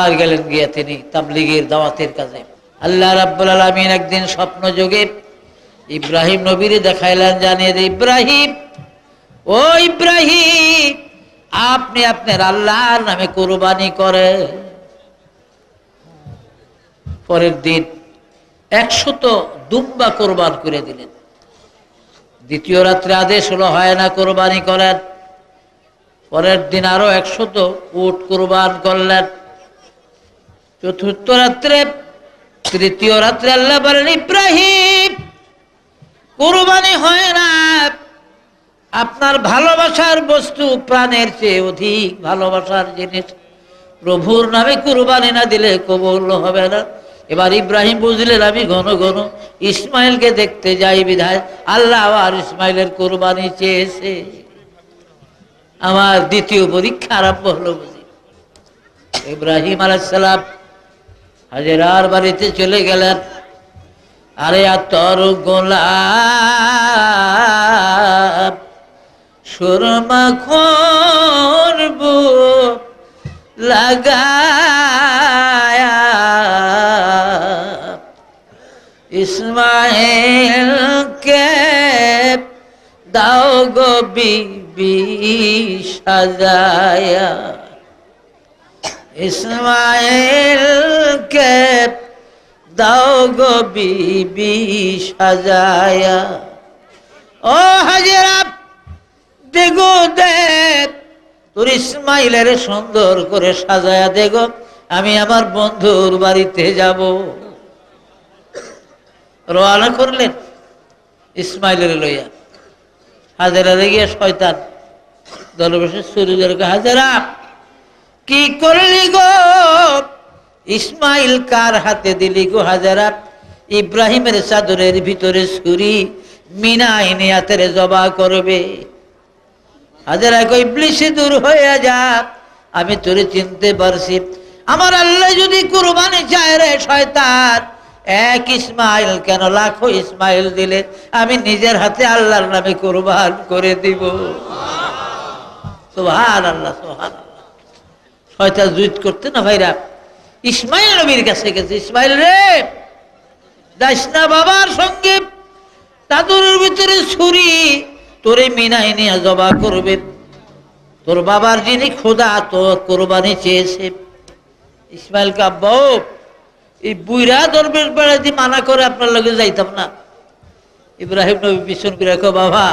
আর গেলেন গিয়া তিনি তাবলিগের দাওয়াতের কাজে। আল্লাহ রাব্বুল আলামিন একদিন স্বপ্ন যোগে ইব্রাহিম নবীরে দেখাইলেন, জানিয়ে দে ইব্রাহিম, ও ইব্রাহিম, আপনি আপনার আল্লাহর নামে কোরবানি করে পরের দিন একশত দুম্বা কোরবান করে দিলেন। দ্বিতীয় রাত্রে আদেশ হলো, হয় না, কোরবানি করেন। পরের দিন আরও একশত উট কোরবান করলেন। চতুর্থ রাত্রে, তৃতীয় রাত্রে আল্লাহ বলেন, ইব্রাহিম, কোরবানি হয় না। আপনার ভালোবাসার বস্তু প্রাণের চেয়ে অধিক ভালোবাসার জিনিস। প্রভুর নামে কুরবানি না দিলে কবুল হবে না। এবার ইব্রাহিম বুঝলেন, আমি ঘন ঘন ইসমাইলকে দেখতে যাই বিধায়। আল্লাহ আর ইসমাইলের কোরবানি চেয়েছে। আমার দ্বিতীয় পরীক্ষা আরম্ভ হলো বুঝি। ইব্রাহিম আলাইসালাম হাজেরার বাড়িতে চলে গেলেন। আরে আর গোলাপ, সুরমা করব লাগায়া। ইসমাইলকে দাও গো বিবি সাজায়া। ইসমাইলকে দাও গো বিবি সাজায়া। ও হাজিরা দেগো দেব, তোর ইসমাইলের সুন্দর করে সাজায়া দেগো আমি আমার বন্ধুর বাড়িতে যাব। রওনা করলেন ইসমাইলের লইয়া। হাজারা গিয়া শয়তান, দলবেশে সূর্যের হাজারা কি করলি গো? ইসমাইল কার হাতে দিলি গো হাজারা ইব্রাহিমের চাদরের ভিতরে ছুরি, মিনা এনে হাতের জবা করবে। হাজারা কই ইবলিসে দূর হয়ে যা, আমি তোরে চিনতে পারছি। আমার আল্লাহ যদি কুরবানি চায় রে শয়তান, এক ইসমাইল কেন লাখো ইসমাইল দিলে? আমি নিজের হাতে আল্লাহর নামে কুরবান করে দিব। সোহান আল্লাহ সোহান আল্লাহ শয়তান জুইত করতে না ভাইরা? ইসমাইল নবীর কাছে গেছে, ইসমাইল রে, যাস না বাবার সঙ্গে? চাদরের ভিতরে ছুরি, তোরে মিনাই নিয়ে জবা করবে। তোর বাবার যিনি খোদা, তো কোরবানি চেয়েছে। ইসমাইল কাব্বা এই বুইরা দরবেশ বেড়াতে মানা করে, আপনার লগে যাইতাম না। ইব্রাহিম নবী পিছন করে বাবা,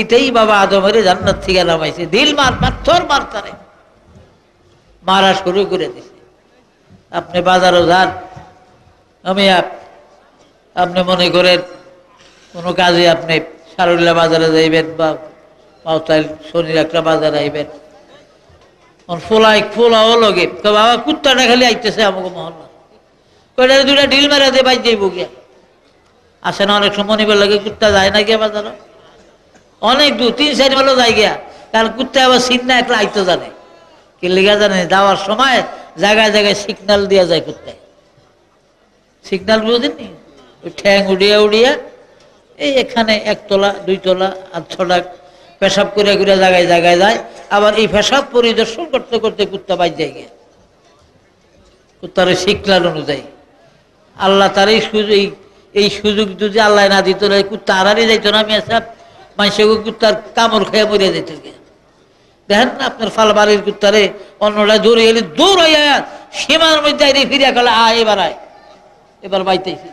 এটাই বাবা আদমের জান্নাত থেকে নামাইছে। দিল মার মার তারে। মারা শুরু করে দিছে। আপনি বাজারও যান। আমি আপ- আপনি মনে করেন, কোনো কাজে আপনি সারুল্লা বাজারে যাইবেন বা মাউতাইল শনির একটা বাজারে আইবেন। ফোলাই ফোলাও লগে। বাবা, কুত্তাটা খালি আইতেছে আমাকে মহল্লা। কয়টা দুটা ঢিল মেরা দিয়ে বাইর যাইব গিয়া। আসে না, অনেক সময় নিবার লাগে কুত্তা যায় না গিয়া বাজারে। অনেক দূর, তিন চার মাইলও যায় গিয়া। কারণ কুত্তা আবার সিন না একলা আইতে জানে। কি লেগা জানে, যাওয়ার সময় জায়গায় জায়গায় সিগনাল দেওয়া যায় কুত্তায়। সিগনাল বুঝেননি ঠ্যাং উড়িয়া উড়িয়া, এই এখানে একতলা, দুইতলা ছটা পেশাব করে করে জায়গায় জায়গায় যায়, আবার এই পেশাব পরিদর্শন করতে করতে কুত্তা বাইর যায় গিয়া। কুত্তার শিখলার অনুযায়ী। আল্লাহ তার এই সুযোগ, এই- সুযোগ যদি আল্লাহ না দিত কুত্তা আড়ালে যাইতো না, আমি সব মানুষকে কুত্তার কামড় খেয়ে মরে যেত গিয়া। দেখেন না আপনার ফাল বাড়ির কুত্তারে অন্যরা দৌড়ে এলে দৌড় হইয়া সীমার মধ্যে আইরে ফিরিয়া গেলে আয়, এবার আয়। এবার বাইতেছি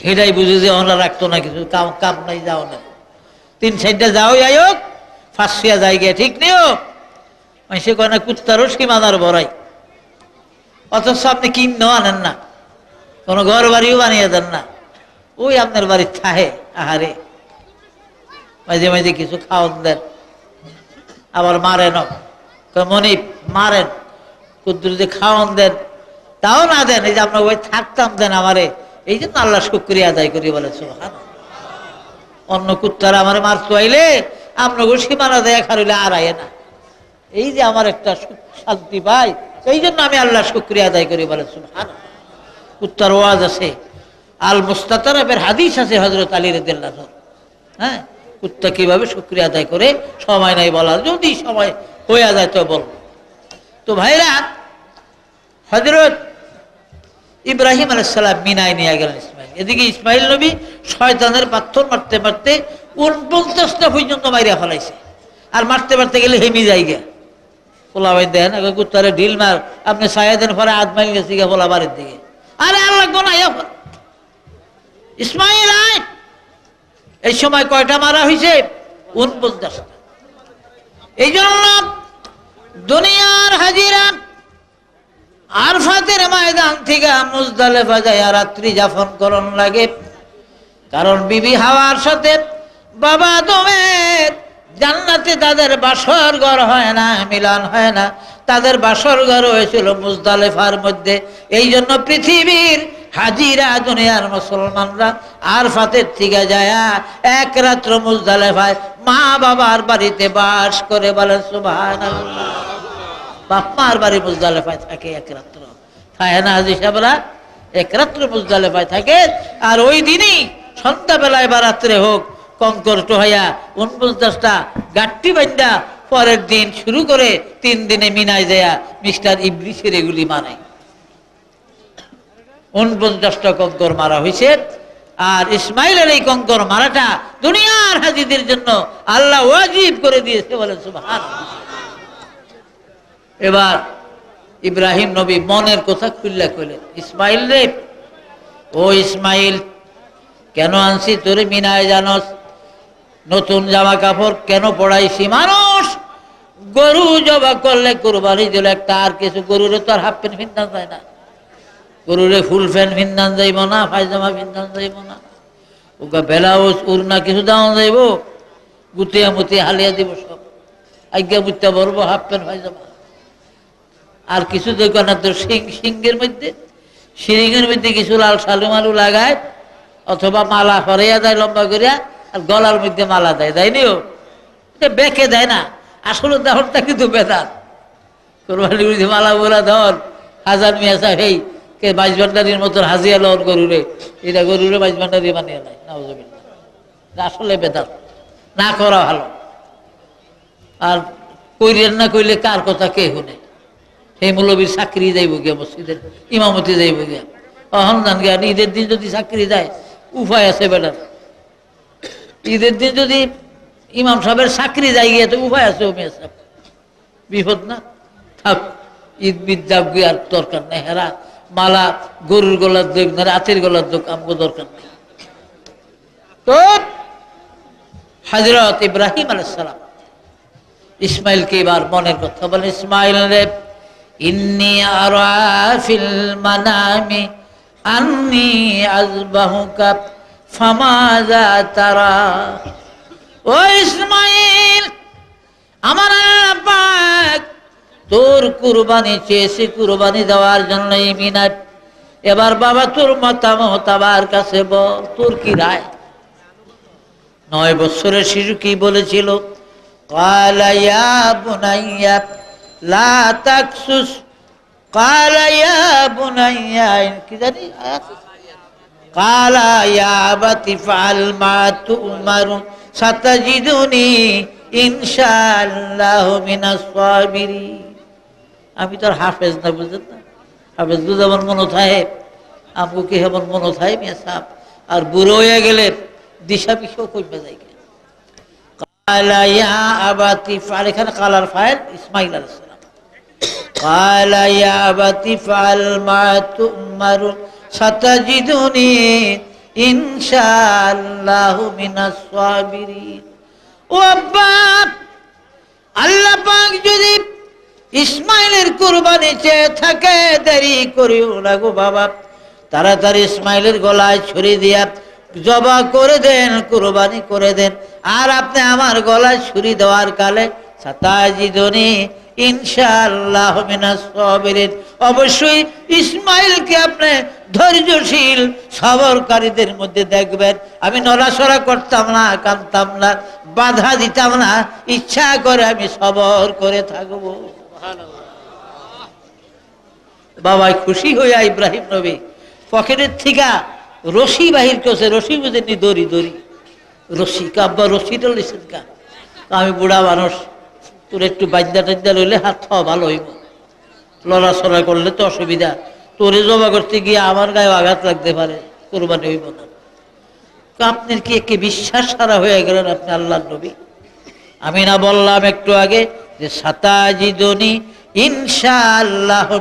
সেটাই বুঝে যে ওরা রাখতো না কিছু, কাম নাই, যাও না। তিন সাইডটা যাও, যাই হোক, ফাঁসিয়া যাই গিয়া ঠিক নিও সে কয় না, কুত্তারও সীমানার বড়াই। অথচ আপনি কিনেও আনেন না, কোনো ঘর বাড়িও বানিয়ে দেন না। ওই আপনার বাড়ির থাহে, আহারে। মাঝে মাঝে কিছু খাওয়ান দেন। আবার মারেন মনি মারেন। কুদ্দুরিতে খাওয়ান দেন, তাও না দেন, এই যে আপনার ওই থাকতাম দেন আমারে। এই জন্য আল্লাহ শুক্রিয়া আদায় করি বলে সোহান অন্য কুত্তারা আমার মারতে আইলে আপনাকে সীমানা দেয়া খারিলে আর আয় না। এই যে আমার একটা শান্তি পাই, এই জন্য আমি আল্লাহ শুক্রিয়া আদায় করি বলে সোহান কুত্তার ওয়াজ আছে। আল মুস্তাতারাবের হাদিস আছে হজরত আলী রেদিল্লাহ হ্যাঁ? কুত্তা কীভাবে শুক্রিয়া আদায় করে? সময় নাই বলার। যদি সময় হয়ে যায় তো বল তো ভাইরা হজরত ইব্রাহিম আলাইসাল্লাম মিনায় নিয়ে গেলেন ইসমাইল। এদিকে ইসমাইল নবী শয়তানের পাথর মারতে মারতে উনপঞ্চাশটা পর্যন্ত মাইরা ফেলাইছে। আর মারতে মারতে গেলে হেমি যাইগা। পোলা ভাই দেন কুত্তারে ঢিল মার। আপনি ছায়া দেন, পরে আধ মাইল গেছি পোলা বাড়ির দিকে। আরে আর লাগবো না ইয়া কর। ইসমাইল আয়। এই সময় কয়টা মারা হয়েছে উনপঞ্চাশটা এই জন্য দুনিয়ার হাজিরা আরফাতের ময়দান থেকে মুজদালে বাজায় রাত্রি যাপন করন লাগে। কারণ বিবি হাওয়ার সাথে বাবা দমের জান্নাতে তাদের বাসর ঘর হয় না, মিলান হয় না। তাদের বাসর ঘর হয়েছিল মুজদালেফার মধ্যে। এই জন্য পৃথিবীর হাজিরা দুনিয়ার মুসলমানরা আর ফাতের থেকে যায়, এক রাত্র মুজদালেফায় মা বাবার বাড়িতে বাস করে বলে সুবাহ বাপ্পার বাড়ি মুজদালেফায় থাকে এক রাত্র। ফায়না হাজি সাহেবরা? এক রাত্র মুজদালেফায় থাকে, আর ওই দিনই সন্ধ্যাবেলায় বা রাত্রে হোক কঙ্কর টোহাইয়া উনপঞ্চাশটা গাট্টি বান্ধা পরের দিন শুরু করে তিন দিনে মিনায় দেয়া মিস্টার ইবলিসের এগুলি মানে। উনপঞ্চাশটা কঙ্কর মারা হয়েছে আর ইসমাইলের এই কঙ্কর মারাটা দুনিয়ার হাজিদের জন্য আল্লাহ ওয়াজিব করে দিয়েছে বলে এবার ইব্রাহিম নবী মনের কথা খুললা কইলেন ইসমাইল রে, ও ইসমাইল, কেন আনছি তোরে মিনায় জানস? নতুন জামা কাপড় কেন পড়াইছি মানুষ? গরু জবা করলে কুরবানি দিল একটা আর কিছু গরুরে তো আর হাফ প্যান্ট ভিন্দান যায় না। গরুরে ফুল প্যান্ট ভিন্দান যাইব না, পায়জামা ভিন্দান যাইব না। ওকে বেলাউজ উড়না কিছু দাওয়া যাইব গুতিয়া মুতিয়া হালিয়া দিব সব। আজ্ঞা মুত্যা বলব হাফ প্যান্ট, পায়জামা। আর কিছু দেখো না তোর সিং সিংহের মধ্যে? সিরিংয়ের মধ্যে কিছু লাল সালু মালু লাগায়, অথবা মালা হরাইয়া দেয় লম্বা করিয়া, আর গলার মধ্যে মালা দেয় দেয়নি ও এটা বেঁকে দেয় না। আসলে দেহরটা কিন্তু বেদার কোরবানি মালা বলা ধর, হাজার মিয়া এই কে বাইশ ভান্ডারির মতন হাজিয়া লন গরুরে এটা গরুরে বাইশ ভান্ডারি বানিয়ে নেয়, নাউজুবিল্লাহ। আসলে বেদার না করা ভালো। আর কইরেন না কইলে কার কথা কে শুনে? সেই মৌলবীর চাকরি যাইব গিয়া মসজিদের, ইমামতি যাইব গিয়া। অহন জান গিয়া, ঈদের দিন যদি চাকরি যায় উপায় আছে বেটার। ঈদের দিন যদি ইমাম সাহেবের চাকরি যাই গিয়া, তো উপায় আছে বিপদ না? থাক, ঈদ বিদ যাক গিয়ে আর দরকার নেই, হেরা মালা, গরুর গলার দোক না, রাতের গলার দোক আমগো দরকার নেই। তো হজরত ইব্রাহিম আলাইসালাম ইসমাইলকে এবার মনের কথা বলে ইসমাইল ইন্নি আরা ফিল মানামি, আন্নি আজবাহুকা ফামাজা তারা। ও ইসমাইল, আমার পাক তোর কুরবানি চেয়েছি কুরবানি দেওয়ার জন্য মিনার। এবার বাবা তোর মতামত আমার কাছে বল, তোর কি রায়? নয় বছরের শিশু কি বলেছিল? ইনশাল্লাহ মিনা লা তাকসুস। কি জানি সাবিরিন। আমি তো আর হাফেজ না বুঝলেন না হাফেজ বুঝে আমার মনে থাকে আমগো কি আমার মনে থাকে মিয়া সাহেব আর বুড়ো হয়ে গেলে দিশা পিছাও কমবে যায় قال يا أبت افعل এখানে কালার ফাইল ইসমাইল আলাইহিস সালাম قال يا أبت افعل ما تؤمر ستجدني إن شاء الله من الصابرين ও আব্বা আল্লাহ পাক যদি ইসমাইলের কুরবানি চেয়ে থাকে, দেরি করিও না গো বাবা। তাড়াতাড়ি ইসমাইলের গলায় ছুরি দিয়া জবা করে দেন, কুরবানি করে দেন। আর আপনি আমার গলায় ছুরি দেওয়ার কালে অবশ্যই ইসমাইলকে আপনি ধৈর্যশীল সবরকারীদের মধ্যে দেখবেন। আমি নড়াচড়া করতাম না কানতাম না, বাধা দিতাম না। ইচ্ছা করে আমি সবর করে থাকব। বাবাই খুশি হইয়া ইব্রাহিম নবী পকেটের থেকে রশি বাহির করছে, রশি বুঝেনি দড়ি দড়ি। রশি কাব্বা রশিটা লিখছেন কা? আমি বুড়া মানুষ, তোর একটু বাদ্যা টাদ্যা লইলে হাত খাওয়া ভালো হইব। লড়াচড়া করলে তো অসুবিধা। তোরে জমা করতে গিয়ে আমার গায়ে আঘাত লাগতে পারে, কোরবানি হইব না। আপনার কি একে বিশ্বাস সারা হয়ে গেলেন আপনি আল্লাহ নবী? আমি না বললাম একটু আগে যে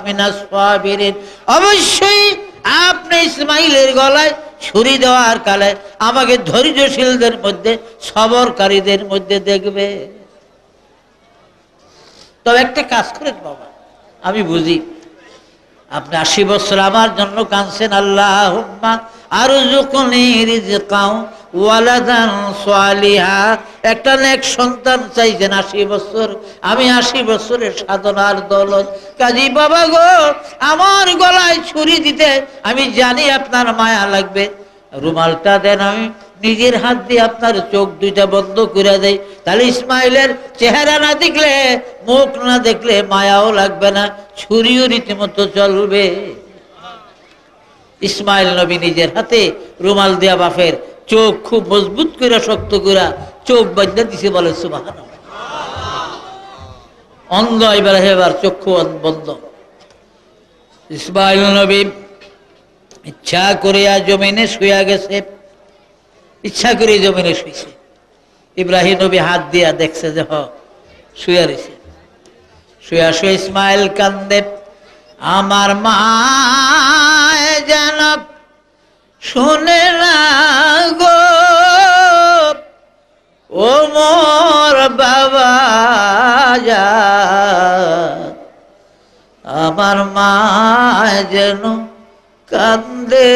মিনাস অবশ্যই আপনি ইসমাইলের গলায় ছুরি দেওয়ার কালে আমাকে ধৈর্যশীলদের মধ্যে, সবরকারীদের মধ্যে দেখবে। তবে একটা কাজ করেন বাবা, আমি বুঝি। আপনি আশি বছর আমার জন্য কাঁদছেন আল্লাহ একটা সন্তান আমি সাধনার বাবা আমার গলায় ছুরি দিতে আমি জানি আপনার মায়া লাগবে। রুমালটা দেন আমি। নিজের হাত দিয়ে আপনার চোখ দুইটা বন্ধ করে দেয়। তাহলে ইসমাইলের চেহারা না দেখলে, মুখ না দেখলে মায়াও লাগবে না, ছুরিও রীতিমতো চলবে। ইসমাইল নবী নিজের হাতে রুমাল দেয়া বাফের চোখ খুব মজবুত করে শক্ত করে চোখ বাজনা দিছে বলে অন্ধ এবার এবার চক্ষু বন্ধ। ইসমাইল নবী ইচ্ছা করিয়া জমিনে শুয়া গেছে। ইচ্ছা করে জমিনে শুইছে। ইব্রাহিম নবী হাত দিয়া দেখছে যে, হ, শুয়া রয়েছে শুয়া শুয়ে ইসমাইল কান্দে, আমার মা যেন শুনে না গো, ও মোর বাবা যা, আমার মা যেন কান্দে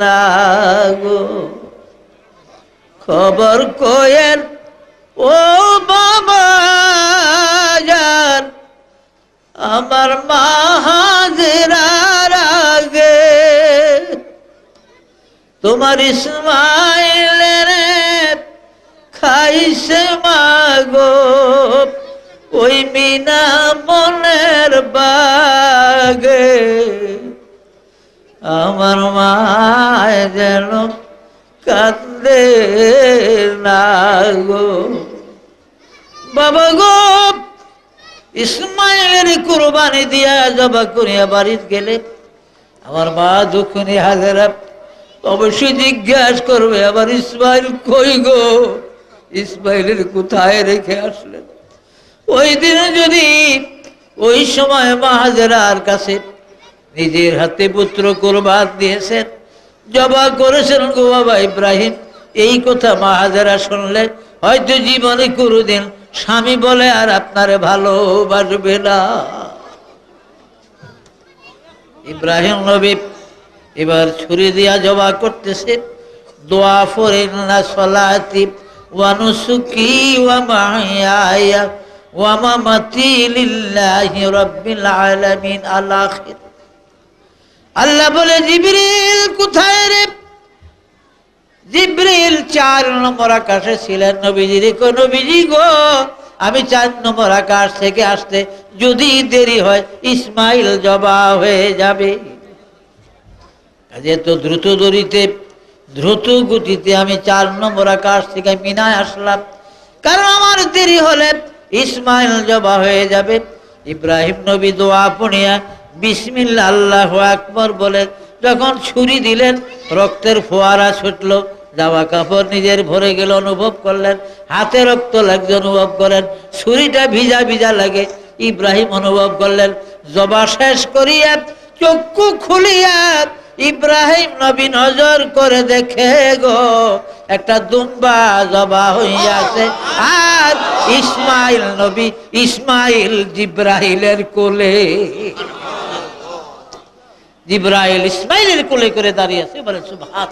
না গো। খবর কোয়েল, ও বাবা আমার মা হাজরার আগে তোমার ইসমাইলের খাইছে মাগো, ওই মিনা মনের বাগে। আমার মা যেন কান্দে না গো। বাবা গো, ইসমাইলের কুরবানি দিয়া জবা করিয়া বাড়িতে গেলে আমার মা দুঃখনি হাজারা অবশ্যই জিজ্ঞাসা করবে আবার ইসমাইল কই গো? ইসমাইলের কোথায় রেখে আসলেন ওই দিনে যদি ওই সময় মা হাজারার কাছে নিজের হাতে পুত্র কোরবান দিয়েছেন জবা করেছেন গো বাবা ইব্রাহিম। এই কথা মা হাজারা শুনলে, হয়তো জীবনে কোনোদিন স্বামী বলে আর আপনারে ভালোবাসবে না। ইব্রাহিম নবী এবার ছুরি দিয়া জবা করতেছে, দোয়া ফরেন না সলাতি ওয়ানুসুকি ওয়া মাহিয়ায়া ওয়া মামাতি লিল্লাহি রাব্বিল আলামিন আল আখির আল্লাহ বলে, জিবরিল, কোথায় রে? জিব্রিল চার নম্বর আকাশে ছিলেন নবীজি। কো নবীজি গো, আমি চার নম্বর আকাশ থেকে আসতে যদি দেরি হয়, ইসমাইল জবা হয়ে যাবে। কাজে তো দ্রুত দড়িতে দ্রুত গতিতে আমি চার নম্বর আকাশ থেকে মিনায় আসলাম। কারণ আমার দেরি হলে ইসমাইল জবা হয়ে যাবে। ইব্রাহিম নবী দোয়া পড়িয়া বিসমিল্লা আল্লাহ আকবর বলে, যখন ছুরি দিলেন, রক্তের ফোয়ারা ছুটলো, জামা কাপড় নিজের ভরে গেল, অনুভব করলেন, হাতে রক্ত লাগছে, অনুভব করেন ছুরিটা ভিজা ভিজা লাগে। ইব্রাহিম অনুভব করলেন, জবা শেষ করিয়া, চক্ষু খুলিয়া ইব্রাহিম নবী নজর করে দেখে গো, একটা দুম্বা জবা হইয়াছে। আর ইসমাইল নবী ইসমাইল জিব্রাহিলের কোলে। জিব্রাইল ইসমাইলের কোলে করে দাঁড়িয়ে আছে, বলে সুবহান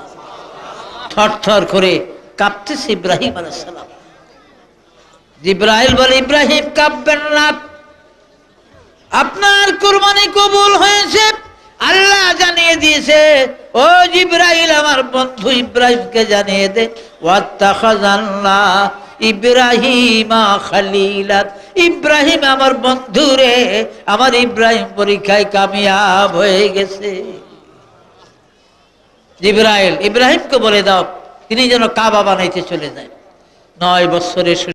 থর থর করে কাঁপতেছে ইব্রাহিম আলাইসালাম জিব্রাইল বলে, ইব্রাহিম, কাঁপবেন না। আপনার কোরবানি কবুল হয়েছে। আল্লাহ জানিয়ে দিয়েছে, ও জিব্রাইল, আমার বন্ধু ইব্রাহিমকে জানিয়ে দে, ওয়াত্তাখাযাল্লাহ ইব্রাহিমা খালিলাত। ইব্রাহিম আমার বন্ধু রে, আমার ইব্রাহিম পরীক্ষায় কামিয়াব হয়ে গেছে। জিব্রাইল, ইব্রাহিমকে বলে দাও, তিনি যেন কাবা বানাইতে চলে যায়। নয় বছরের